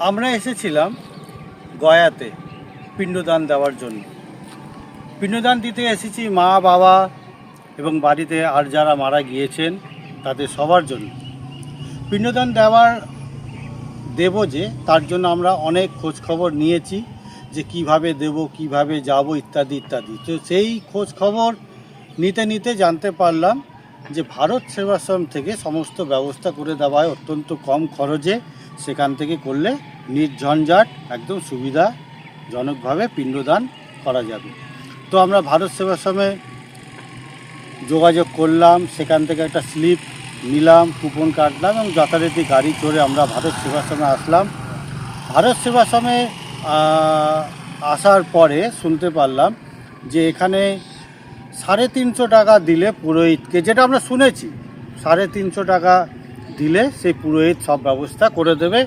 আমরা এসেছিলাম গয়াতে পিণ্ডদান দেওয়ার জন্য। পিণ্ডদান দিতে এসেছি মা, বাবা এবং বাড়িতে আর যারা মারা গিয়েছেন তাদের সবার জন্য। পিণ্ডদান দেওয়ার দেব যে, তার জন্য আমরা অনেক খোঁজ খবর নিয়েছি যে কীভাবে দেব, কীভাবে যাব ইত্যাদি ইত্যাদি। তো সেই খোঁজ খবর নিতে নিতে জানতে পারলাম যে ভারত সেবাশ্রম থেকে সমস্ত ব্যবস্থা করে দেওয়া হয় অত্যন্ত কম খরচে। সেখান থেকে করলে নির্ঝঞ্ঝাট একদম সুবিধাজনকভাবে পিণ্ডদান করা যাবে। তো আমরা ভারত সেবাশ্রমে যোগাযোগ করলাম, সেখান থেকে একটা স্লিপ নিলাম, কুপন কাটলাম এবং যথারীতি গাড়ি চড়ে আমরা ভারত সেবাশ্রমে আসলাম। ভারত সেবাশ্রমে আসার পরে শুনতে পারলাম যে এখানে সাড়ে তিনশো টাকা দিলে পুরোহিতকে, যেটা আমরা শুনেছি, সাড়ে তিনশো টাকা দিলে সেই পুরোহিত সব ব্যবস্থা করে দেবে,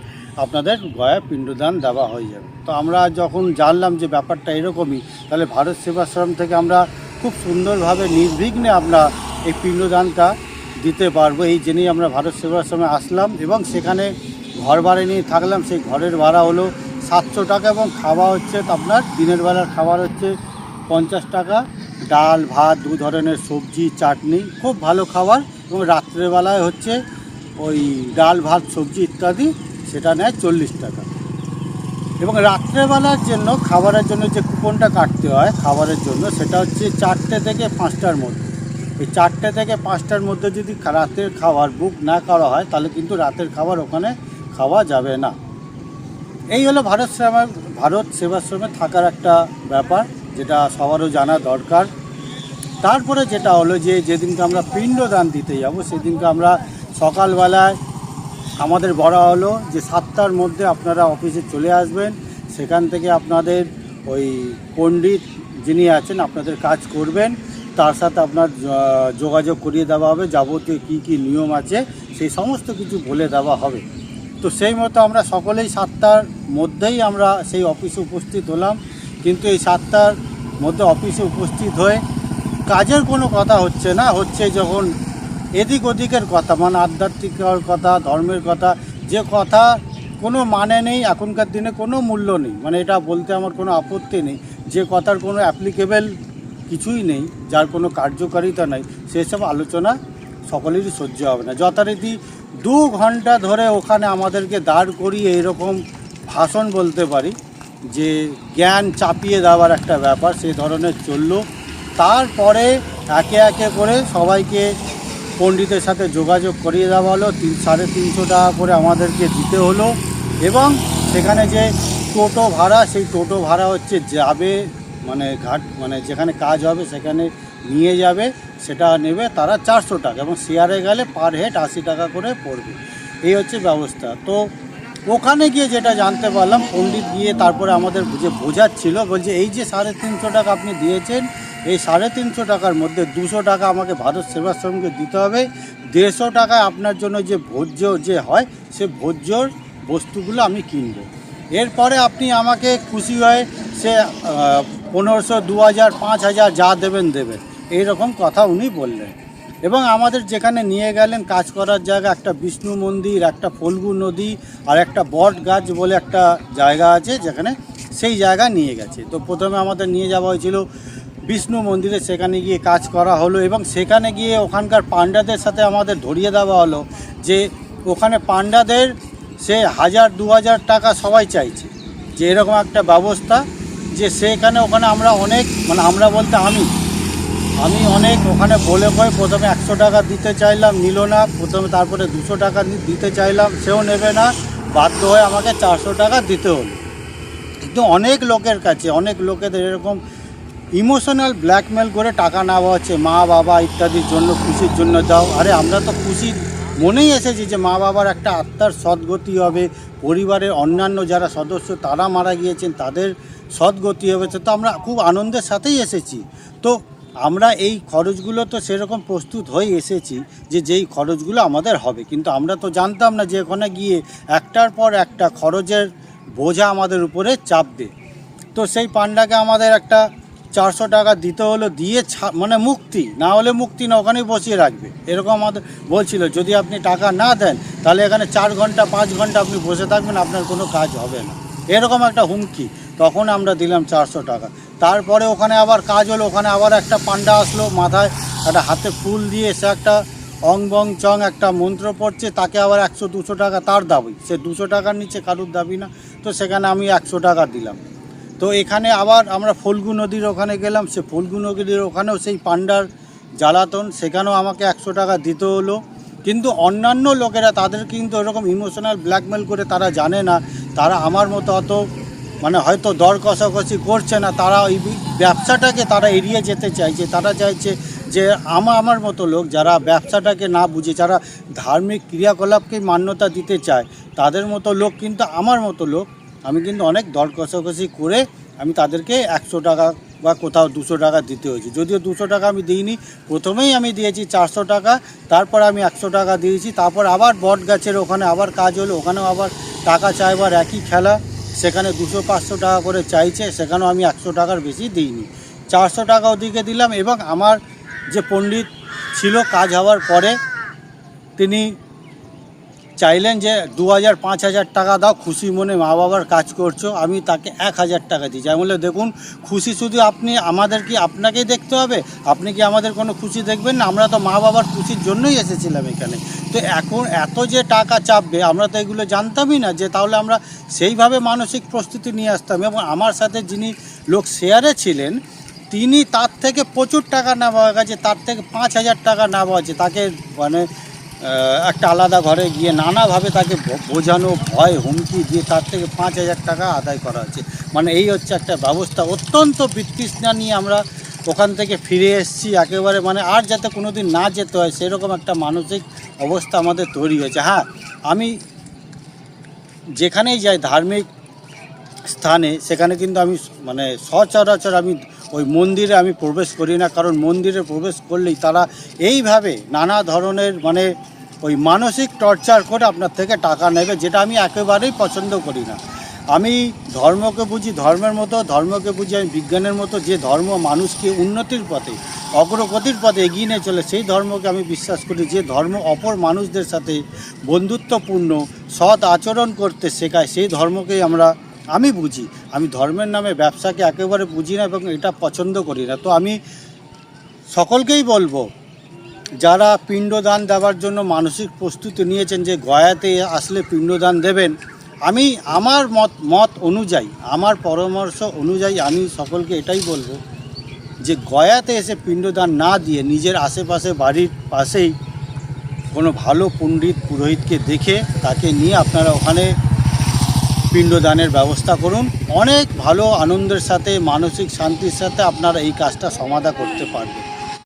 আপনাদের গয়া পিণ্ডদান দেওয়া হয়ে যাবে। তো আমরা যখন জানলাম যে ব্যাপারটা এরকমই, তাহলে ভারত সেবাশ্রম থেকে আমরা খুব সুন্দরভাবে নির্বিঘ্নে আমরা এই পিণ্ডদানটা দিতে পারব। এই জন্যই আমরা ভারত সেবাশ্রমে আসলাম এবং সেখানে ঘর ভাড়া নিয়ে থাকলাম। সেই ঘরের ভাড়া হলো সাতশো টাকা এবং খাওয়া হচ্ছে আপনার দিনের বেলার খাবার হচ্ছে পঞ্চাশ টাকা। ডাল, ভাত, দু ধরনের সবজি, চাটনি, খুব ভালো খাবার এবং রাত্রেবেলায় হচ্ছে ওই ডাল, ভাত, সবজি ইত্যাদি, সেটা নেয় চল্লিশ টাকা। এবং রাত্রেবেলার জন্য, খাবারের জন্য যে কুপনটা কাটতে হয় খাবারের জন্য, সেটা হচ্ছে চারটে থেকে পাঁচটার মধ্যে। এই চারটে থেকে পাঁচটার মধ্যে যদি রাতের খাবার বুক না করা হয়, তাহলে কিন্তু রাতের খাবার ওখানে খাওয়া যাবে না। এই হলো ভারত সেবা ভারত সেবাশ্রমে থাকার একটা ব্যাপার, যেটা সবারও জানা দরকার। তারপরে যেটা হলো যে, যেদিনকে আমরা পিণ্ডদান দিতে যাব, সেদিনকে আমরা সকালবেলায় আমাদের বলা হলো যে সাতটার মধ্যে আপনারা অফিসে চলে আসবেন। সেখান থেকে আপনাদের ওই পণ্ডিত যিনি আছেন, আপনাদের কাজ করবেন। তার সাথে আপনার যোগাযোগ করিয়ে দেওয়া হবে, যাবতীয় কী কী নিয়ম আছে, সেই সমস্ত কিছু বলে দেওয়া হবে। তো সেই মতো আমরা সকলেই সাতটার মধ্যেই আমরা সেই অফিসে উপস্থিত হলাম। কিন্তু এই সাতটার মধ্যে অফিসে উপস্থিত হয়ে কাজের কোনো কথা হচ্ছে না। হচ্ছে যখন এদিক ওদিকের কথা মানে আধ্যাত্মিকর কথা, ধর্মের কথা, যে কথা কোনো মানে নেই, এখনকার দিনে কোনো মূল্য নেই। মানে এটা বলতে আমার কোনো আপত্তি নেই। যে কথার কোনো অ্যাপ্লিকেবেল কিছুই নেই, যার কোনো কার্যকারিতা নেই, সেসব আলোচনা সকলেরই সহ্য হবে না। যথারীতি দু ঘণ্টা ধরে ওখানে আমাদেরকে দাঁড় করিয়ে এরকম ভাষণ বলতে পারি, যে জ্ঞান চাপিয়ে দেওয়ার একটা ব্যাপার সে ধরনের চলল। তারপরে একে একে করে সবাইকে পণ্ডিতের সাথে যোগাযোগ করিয়ে দেওয়া হলো। তিন সাড়ে তিনশো টাকা করে আমাদেরকে দিতে হলো এবং সেখানে যে টোটো ভাড়া, সেই টোটো ভাড়া হচ্ছে যাবে মানে ঘাট মানে যেখানে কাজ হবে সেখানে নিয়ে যাবে, সেটা নেবে তারা চারশো টাকা এবং শেয়ারে গেলে পার হেড আশি টাকা করে পড়বে। এই হচ্ছে ব্যবস্থা। তো ওখানে গিয়ে যেটা জানতে পারলাম, পণ্ডিত গিয়ে তারপরে আমাদের যে বোঝাচ্ছিল, বলছে এই যে সাড়ে তিনশো টাকা আপনি দিয়েছেন এই সাড়ে তিনশো টাকার মধ্যে দুশো টাকা আমাকে ভারত সেবাশ্রমকে দিতে হবে। দেড়শো টাকায় আপনার জন্য যে ভোজ্য যে হয়, সে ভোজ্যর বস্তুগুলো আমি কিনবো। এরপরে আপনি আমাকে খুশি হয়ে সে পনেরোশো দু হাজার পাঁচ হাজার যা দেবেন দেবেন। এইরকম কথা উনি বললেন। এবং আমাদের যেখানে নিয়ে গেলেন, কাজ করার জায়গা, একটা বিষ্ণু মন্দির, একটা ফল্গু নদী আর একটা বট গাছ বলে একটা জায়গা আছে যেখানে সেই জায়গা নিয়ে গেছে। তো প্রথমে আমাদের নিয়ে যাওয়া হয়েছিল বিষ্ণু মন্দিরে সেখানে গিয়ে কাজ করা হলো এবং সেখানে গিয়ে ওখানকার পাণ্ডাদের সাথে আমাদের ধরিয়ে দেওয়া হলো যে ওখানে পাণ্ডাদের সে হাজার, দু হাজার টাকা সবাই চাইছে। যে এরকম একটা ব্যবস্থা যে সেখানে ওখানে আমরা অনেক মানে আমরা বলতে আমি আমি অনেক ওখানে বলে কয়ে প্রথমে একশো টাকা দিতে চাইলাম, নিল না, প্রথমে তারপরে দুশো টাকা দিতে চাইলাম, সেও নেবে না, বাধ্য হয়ে আমাকে চারশো টাকা দিতে হলো। কিন্তু অনেক লোকের কাছে, অনেক লোকেদের এরকম ইমোশনাল ব্ল্যাকমেল করে টাকা নেওয়া হচ্ছে, মা বাবা ইত্যাদির জন্য, খুশির জন্য দাও। আরে আমরা তো খুশি। মনেই এসেছি যে মা বাবার একটা আত্মার সদ্গতি হবে, পরিবারের অন্যান্য যারা সদস্য তারা মারা গিয়েছেন, তাদের সদ্গতি হবে। তো আমরা খুব আনন্দের সাথেই এসেছি। তো আমরা এই খরচগুলো তো সেরকম প্রস্তুত হয়ে এসেছি যে যেই খরচগুলো আমাদের হবে। কিন্তু আমরা তো জানতাম না যে ওখানে গিয়ে একটার পর একটা খরচের বোঝা আমাদের উপরে চাপবে। তো সেই পান্ডাকে আমাদের একটা চারশো টাকা দিতে হলো, দিয়ে মানে মুক্তি, না হলে মুক্তি না, ওখানেই বসিয়ে রাখবে। এরকম আমাদের বলছিল, যদি আপনি টাকা না দেন, তাহলে এখানে চার ঘণ্টা, পাঁচ ঘণ্টা আপনি বসে থাকবেন, আপনার কোনো কাজ হবে না। এরকম একটা হুমকি, তখন আমরা দিলাম চারশো টাকা। তারপরে ওখানে আবার কাজ হলো, ওখানে আবার একটা পান্ডা আসলো, মাথায় একটা হাতে ফুল দিয়ে সে একটা অং বং চং একটা মন্ত্র পড়ছে, তাকে আবার একশো, দুশো টাকা তার দাবি। সে দুশো টাকার নিচে কারুর দাবি না, তো সেখানে আমি একশো টাকা দিলাম। তো এখানে আবার আমরা ফল্গু নদীর ওখানে গেলাম, সে ফল্গু নদীর ওখানেও সেই পান্ডার জ্বালাতন, সেখানেও আমাকে একশো টাকা দিতে হলো। কিন্তু অন্যান্য লোকেরা তাদের কিন্তু এরকম ইমোশনাল ব্ল্যাকমেল করে তারা জানে না। তারা আমার মতো অত মানে হয়তো দর কষাকষি করছে না। তারা ওই ব্যবসাটাকে তারা এড়িয়ে যেতে চাইছে। তারা চাইছে যে আমার আমার মতো লোক যারা ব্যবসাটাকে না বুঝে, যারা ধার্মিক ক্রিয়াকলাপকে মান্যতা দিতে চায়, তাদের মতো লোক কিন্তু আমার মতো লোক আমি কিন্তু অনেক দর কষাকষি করে আমি তাদেরকে একশো টাকা বা কোথাও দুশো টাকা দিতে হয়েছে। যদিও দুশো টাকা আমি দিইনি, প্রথমেই আমি দিয়েছি চারশো টাকা, তারপর আমি একশো টাকা দিয়েছি, তারপর আবার বট গাছের ওখানে আবার কাজ হলো, ওখানেও আবার টাকা চাইবার একই খেলা, সেখানে দুশো পাঁচশো টাকা করে চাইছে, সেখানেও আমি একশো টাকার বেশি দিইনি। চারশো টাকা ওদিকে দিলাম এবং আমার যে পণ্ডিত ছিল কাজ হওয়ার পরে, তিনি চাইলেন যে দু হাজার, পাঁচ হাজার টাকা দাও, খুশি মনে মা বাবার কাজ করছ, আমি তাকে এক হাজার টাকা দিই। আমি বলে দেখুন, খুশি শুধু আপনি, আমাদের কি আপনাকেই দেখতে হবে? আপনি কি আমাদের কোনো খুশি দেখবেন না? আমরা তো মা বাবার খুশির জন্যই এসেছিলাম এখানে। তো এখন এত যে টাকা চাপবে, আমরা তো এগুলো জানতামই না যে তাহলে আমরা সেইভাবে মানসিক প্রস্তুতি নিয়ে আসতাম। এবং আমার সাথে যিনি লোক শেয়ারে ছিলেন, তিনি তার থেকে প্রচুর টাকা নেওয়া গেছে, তার থেকে পাঁচ হাজার টাকা নেওয়া হয়েছে তাকে মানে একটা আলাদা ঘরে গিয়ে নানাভাবে তাকে বোঝানো, ভয়, হুমকি দিয়ে তার থেকে পাঁচ হাজার টাকা আদায় করা হচ্ছে মানে এই হচ্ছে একটা ব্যবস্থা। অত্যন্ত বিতৃষ্ণা নিয়ে আমরা ওখান থেকে ফিরে এসেছি। একেবারে মানে আর যাতে কোনো দিন না যেতে হয়, সেরকম একটা মানসিক অবস্থা আমাদের তৈরি হয়েছে। হ্যাঁ আমি যেখানেই যাই ধার্মিক স্থানে, সেখানে কিন্তু আমি মানে সচরাচর আমি ওই মন্দিরে আমি প্রবেশ করি না, কারণ মন্দিরে প্রবেশ করলেই তারা এইভাবে নানা ধরনের মানে ওই মানসিক টর্চার করে আপনার থেকে টাকা নেবে, যেটা আমি একেবারেই পছন্দ করি না। আমি ধর্মকে বুঝি, ধর্মের মতো, ধর্মকে বুঝি, আমি বিজ্ঞানের মতো, যে ধর্ম মানুষকে উন্নতির পথে, অগ্রগতির পথে এগিয়ে নিয়ে চলে, সেই ধর্মকে আমি বিশ্বাস করি যে ধর্ম অপর মানুষদের সাথে বন্ধুত্বপূর্ণ, সৎ আচরণ করতে শেখায়, সেই ধর্মকেই আমরা আমি বুঝি। আমি ধর্মের নামে ব্যবসাকে একেবারে বুঝি না এবং এটা পছন্দ করি না। তো আমি সকলকেই বলব, যারা পিণ্ডদান দেওয়ার জন্য মানসিক প্রস্তুতি নিয়েছেন যে গয়াতে আসলে পিণ্ডদান দেবেন, আমি আমার মত মত অনুযায়ী, আমার পরামর্শ অনুযায়ী আমি সকলকে এটাই বলব যে গয়াতে এসে পিণ্ডদান না দিয়ে নিজের আশেপাশে বাড়ির পাশেই কোনো ভালো পণ্ডিত পুরোহিতকে দেখে তাকে নিয়ে আপনারা ওখানে পিণ্ডদানের ব্যবস্থা করুন। অনেক ভালো আনন্দের সাথে, মানসিক শান্তির সাথে আপনারা এই কাজটা সমাধা করতে পারবেন।